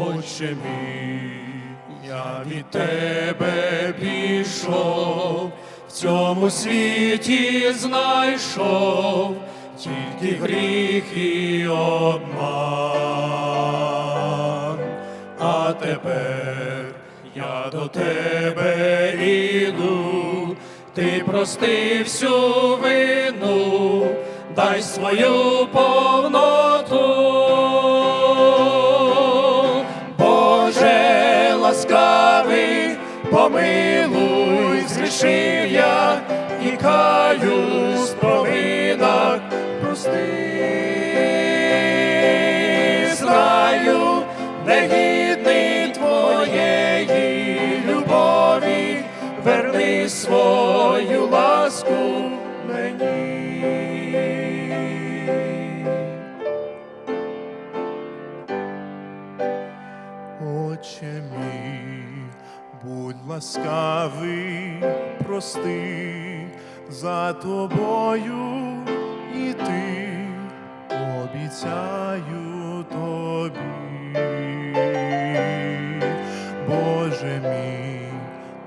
Отче мій, я від тебе пішов, в цьому світі знайшов тільки гріх і обман, а тепер я до тебе іду, ти прости всю вину, дай свою помилуй, згрішив я і каюсь провинах, прости, знаю, негідний твоєї любові, верни свою ласку мені. Отче мій, будь ласкавий, прости, за тобою іти, обіцяю тобі. Боже мій,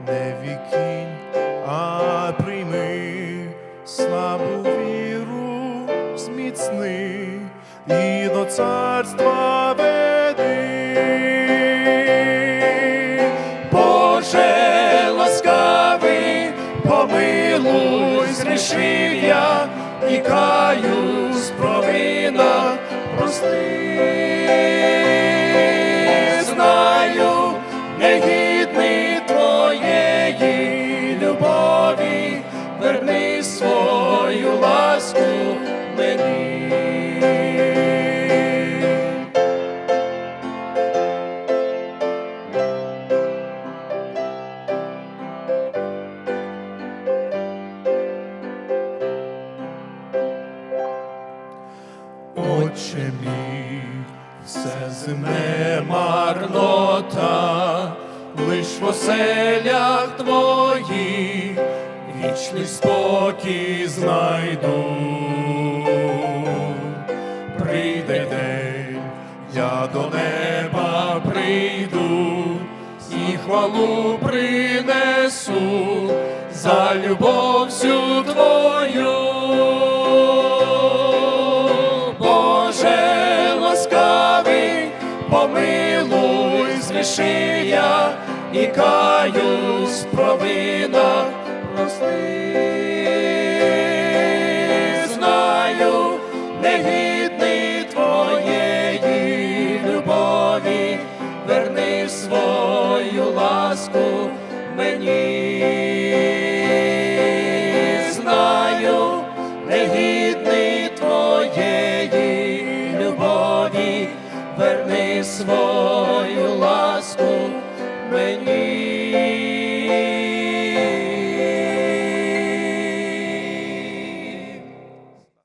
не викинь, а прийми слабу віру, зміцни і до царства зрішив я і каюсь провина. Прости, Отче мій, все земне марнота, лиш в оселях твоїх вічний спокій знайду. Прийде день, я до неба прийду і хвалу принесу за любов всю помилуй, зрішив я і каюсь в провинах, прости, знаю, негідний твоєї любові, верни свою ласку мені. Знаю, негідний твоєї любові, верни свою ласку мені.